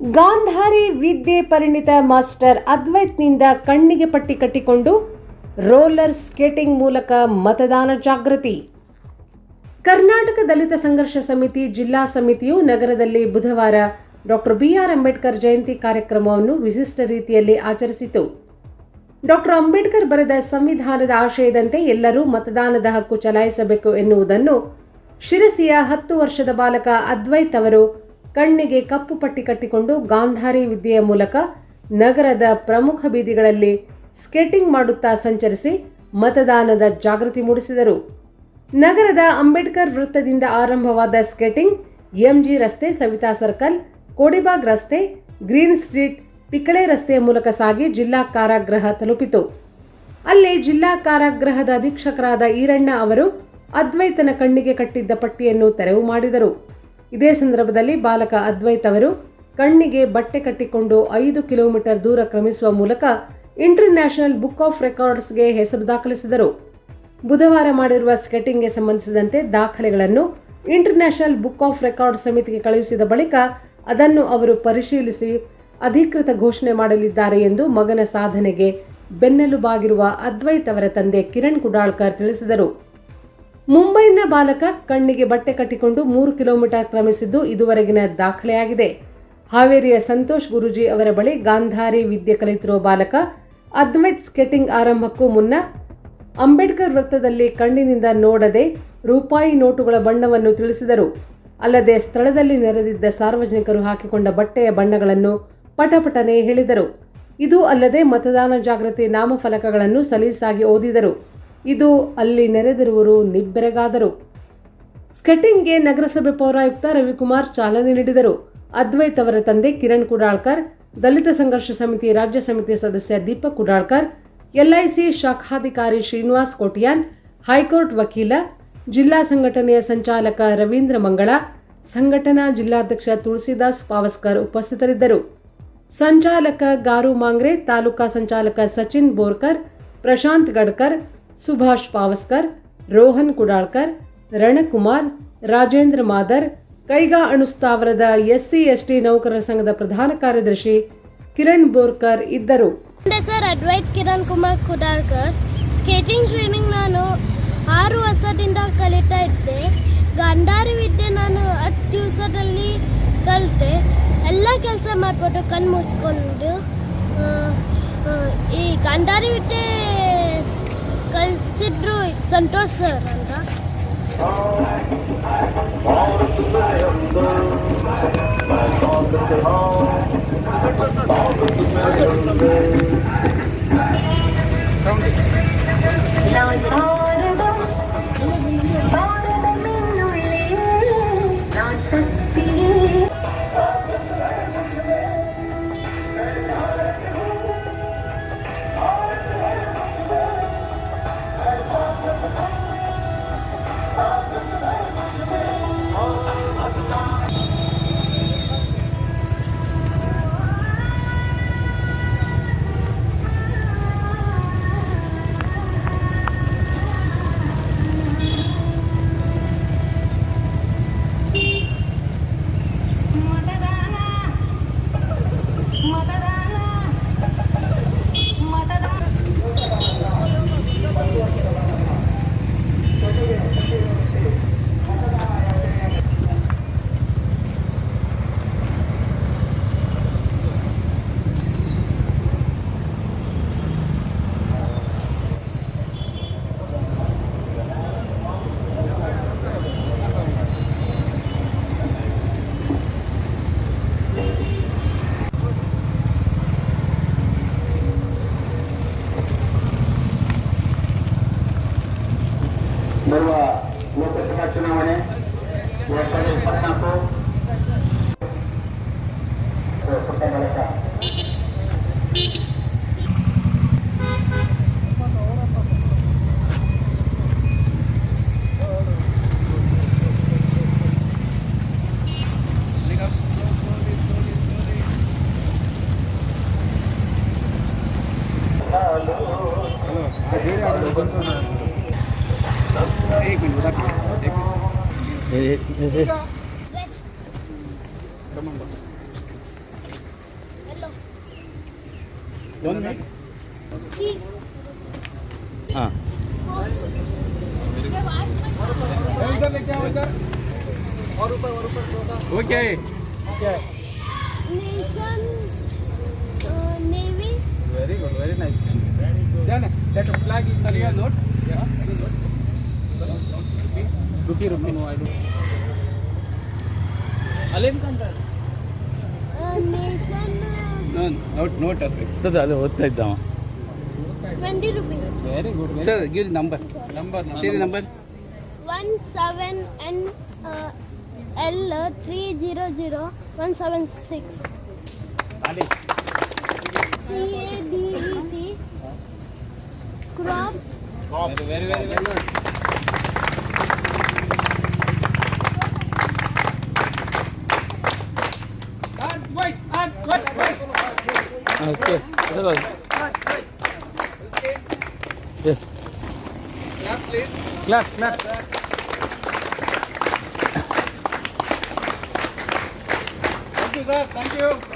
ಗಾಂಧಾರಿ ವಿದ್ಯೆ ಪರಿಣಿತ ಮಾಸ್ಟರ್ ಅದ್ವೈತ್ನಿಂದ ಕಣ್ಣಿಗೆ ಪಟ್ಟಿ ಕಟ್ಟಿಕೊಂಡು ರೋಲರ್ ಸ್ಕೇಟಿಂಗ್ ಮೂಲಕ ಮತದಾನ ಜಾಗೃತಿ. ಕರ್ನಾಟಕ ದಲಿತ ಸಂಘರ್ಷ ಸಮಿತಿ ಜಿಲ್ಲಾ ಸಮಿತಿಯು ನಗರದಲ್ಲಿ ಬುಧವಾರ ಡಾಕ್ಟರ್ ಬಿಆರ್ ಅಂಬೇಡ್ಕರ್ ಜಯಂತಿ ಕಾರ್ಯಕ್ರಮವನ್ನು ವಿಶಿಷ್ಟ ರೀತಿಯಲ್ಲಿ ಆಚರಿಸಿತು. ಡಾಕ್ಟರ್ ಅಂಬೇಡ್ಕರ್ ಬರೆದ ಸಂವಿಧಾನದ ಆಶಯದಂತೆ ಎಲ್ಲರೂ ಮತದಾನದ ಹಕ್ಕು ಚಲಾಯಿಸಬೇಕು ಎನ್ನುವುದನ್ನು ಶಿರಸಿಯ ಹತ್ತು ವರ್ಷದ ಬಾಲಕ ಅದ್ವೈತ್ ಅವರು ಕಣ್ಣಿಗೆ ಕಪ್ಪು ಪಟ್ಟಿ ಕಟ್ಟಿಕೊಂಡು ಗಾಂಧಾರಿ ವಿದ್ಯೆಯ ಮೂಲಕ ನಗರದ ಪ್ರಮುಖ ಬೀದಿಗಳಲ್ಲಿ ಸ್ಕೇಟಿಂಗ್ ಮಾಡುತ್ತಾ ಸಂಚರಿಸಿ ಮತದಾನದ ಜಾಗೃತಿ ಮೂಡಿಸಿದರು. ನಗರದ ಅಂಬೇಡ್ಕರ್ ವೃತ್ತದಿಂದ ಆರಂಭವಾದ ಸ್ಕೇಟಿಂಗ್, ಎಂಜಿ ರಸ್ತೆ, ಸವಿತಾ ಸರ್ಕಲ್, ಕೋಡಿಬಾಗ್ ರಸ್ತೆ, ಗ್ರೀನ್ ಸ್ಟ್ರೀಟ್, ಪಿಕಳೆ ರಸ್ತೆಯ ಮೂಲಕ ಸಾಗಿ ಜಿಲ್ಲಾ ಕಾರಾಗೃಹ ತಲುಪಿತು. ಅಲ್ಲಿ ಜಿಲ್ಲಾ ಕಾರಾಗೃಹದ ಅಧೀಕ್ಷಕರಾದ ಈರಣ್ಣ ಅವರು ಅದ್ವೈತನ ಕಣ್ಣಿಗೆ ಕಟ್ಟಿದ್ದ ಪಟ್ಟಿಯನ್ನು ತೆರವು ಮಾಡಿದರು. ಇದೇ ಸಂದರ್ಭದಲ್ಲಿ ಬಾಲಕ ಅದ್ವೈತ್ ಅವರು ಕಣ್ಣಿಗೆ ಬಟ್ಟೆ ಕಟ್ಟಿಕೊಂಡು ಐದು ಕಿಲೋಮೀಟರ್ ದೂರ ಕ್ರಮಿಸುವ ಮೂಲಕ ಇಂಟರ್ ನ್ಯಾಷನಲ್ ಬುಕ್ ಆಫ್ ರೆಕಾರ್ಡ್ಸ್ಗೆ ಹೆಸರು ದಾಖಲಿಸಿದರು. ಬುಧವಾರ ಮಾಡಿರುವ ಸ್ಕೆಟಿಂಗ್ಗೆ ಸಂಬಂಧಿಸಿದಂತೆ ದಾಖಲೆಗಳನ್ನು International Book of Record ಸಮಿತಿಗೆ ಕಳುಹಿಸಿದ ಬಳಿಕ ಅದನ್ನು ಅವರು ಪರಿಶೀಲಿಸಿ ಅಧಿಕೃತ ಘೋಷಣೆ ಮಾಡಲಿದ್ದಾರೆ ಎಂದು ಮಗನ ಸಾಧನೆಗೆ ಬೆನ್ನೆಲುಬಾಗಿರುವ ಅದ್ವೈತ್ ಅವರ ತಂದೆ ಕಿರಣ್ ಕುಡಾಳ್ಕರ್ ತಿಳಿಸಿದರು. ಮುಂಬೈನ ಬಾಲಕ ಕಣ್ಣಿಗೆ ಬಟ್ಟೆ ಕಟ್ಟಿಕೊಂಡು ಮೂರು ಕಿಲೋಮೀಟರ್ ಕ್ರಮಿಸಿದ್ದು ಇದುವರೆಗಿನ ದಾಖಲೆಯಾಗಿದೆ. ಹಾವೇರಿಯ ಸಂತೋಷ್ ಗುರುಜಿ ಅವರ ಬಳಿ ಗಾಂಧಾರಿ ವಿದ್ಯೆ ಕಲಿತಿರುವ ಬಾಲಕ ಅದ್ವೈತ್ ಸ್ಕೇಟಿಂಗ್ ಆರಂಭಕ್ಕೂ ಮುನ್ನ ಅಂಬೇಡ್ಕರ್ ವೃತ್ತದಲ್ಲಿ ಕಣ್ಣಿನಿಂದ ನೋಡದೆ ರೂಪಾಯಿ ನೋಟುಗಳ ಬಣ್ಣವನ್ನು ತಿಳಿಸಿದರು. ಅಲ್ಲದೆ ಸ್ಥಳದಲ್ಲಿ ನೆರೆದಿದ್ದ ಸಾರ್ವಜನಿಕರು ಹಾಕಿಕೊಂಡ ಬಟ್ಟೆಯ ಬಣ್ಣಗಳನ್ನು ಪಟಪಟನೆ ಹೇಳಿದರು. ಇದು ಅಲ್ಲದೆ ಮತದಾನ ಜಾಗೃತಿ ನಾಮಫಲಕಗಳನ್ನು ಸಲೀಸಾಗಿ ಓದಿದರು. ಇದು ಅಲ್ಲಿ ನೆರೆದಿರುವರು ನಿಬ್ಬೆರಗಾದರು. ಸ್ಕೆಟಿಂಗ್ಗೆ ನಗರಸಭೆ ಪೌರಾಯುಕ್ತ ರವಿಕುಮಾರ್ ಚಾಲನೆ ನೀಡಿದರು. ಅದ್ವೈತ್ ಅವರ ತಂದೆ ಕಿರಣ್ ಕುಡಾಳ್ಕರ್, ದಲಿತ ಸಂಘರ್ಷ ಸಮಿತಿ ರಾಜ್ಯ ಸಮಿತಿ ಸದಸ್ಯ ದೀಪಕ್ ಕುಡಾಳ್ಕರ್, ಎಲ್ಐಸಿ ಶಾಖಾಧಿಕಾರಿ ಶ್ರೀನಿವಾಸ್ ಕೋಟಿಯಾನ್, ಹೈಕೋರ್ಟ್ ವಕೀಲ, ಜಿಲ್ಲಾ ಸಂಘಟನೆಯ ಸಂಚಾಲಕ ರವೀಂದ್ರ ಮಂಗಳ, ಸಂಘಟನಾ ಜಿಲ್ಲಾಧ್ಯಕ್ಷ ತುಳಸಿದಾಸ್ ಪಾವಸ್ಕರ್ ಉಪಸ್ಥಿತರಿದ್ದರು. ಸಂಚಾಲಕ ಗಾರು ಮಾಂಗ್ರೆ, ತಾಲೂಕಾ ಸಂಚಾಲಕ ಸಚಿನ್ ಬೋರ್ಕರ್, ಪ್ರಶಾಂತ್ ಗಡ್ಕರ್ ಸುಭಾಷ್ ಪಾವಸ್ಕರ್, ರೋಹನ್ ಕುಡಾಳ್ಕರ್, ರಣಕುಮಾರ್, ರಾಜೇಂದ್ರ ಮಾದರ್, ಕೈಗಾ ಅಣುಸ್ಥಾವರದ ಎಸ್ಸಿ ಎಸ್ಟಿ ನೌಕರರ ಸಂಘದ ಪ್ರಧಾನ ಕಾರ್ಯದರ್ಶಿ ಕಿರಣ್ ಬೋರ್ಕರ್ ಇದ್ದರು. Sir, Advait Kiran Kumar Kudalkar. Skating training ನಾನು ಆರು ವರ್ಷದಿಂದ ಕಲಿತಾ ಇದ್ದೆ. ಗಂಡಾರಿ ವಿದ್ಯೆ ನಾನು ಹತ್ತು ದಿವಸದಲ್ಲಿ ಕಲಿತೆ. ಎಲ್ಲ ಕೆಲಸ ಮಾಡಿಬಿಟ್ಟು ಕಣ್ಣು ಮುಚ್ಕೊಂಡು ಈ ಗಂಡಾರಿ ವಿದ್ಯೆ ಕಲಿಸಿದ್ರು ಸಂತೋಷ್ ಸರ್ ಅಂತ. ಬರುವ है जैसे पटना को सबसे बड़ा का एक minute Hey, hey, hey. Come on. Hello. One minute. हाँ इधर लेके आओ इधर और ऊपर और ऊपर वो क्या है क्या है navy very good very nice then that flag is real note या note Alin Kandar. uh, nation, uh, No, note, note. ಅದು ಅಲ್ಲಿ ಓದ್ತಾ ಇದ್ದಾವ 20 rupees. Very good sir give number number ಸೇರಿ number One seven N uh, L three zero zero one seven six. C A D E T crops Very, very, very good Okay. Yes. Clap, please. Clap, clap. Thank you, sir. Thank you.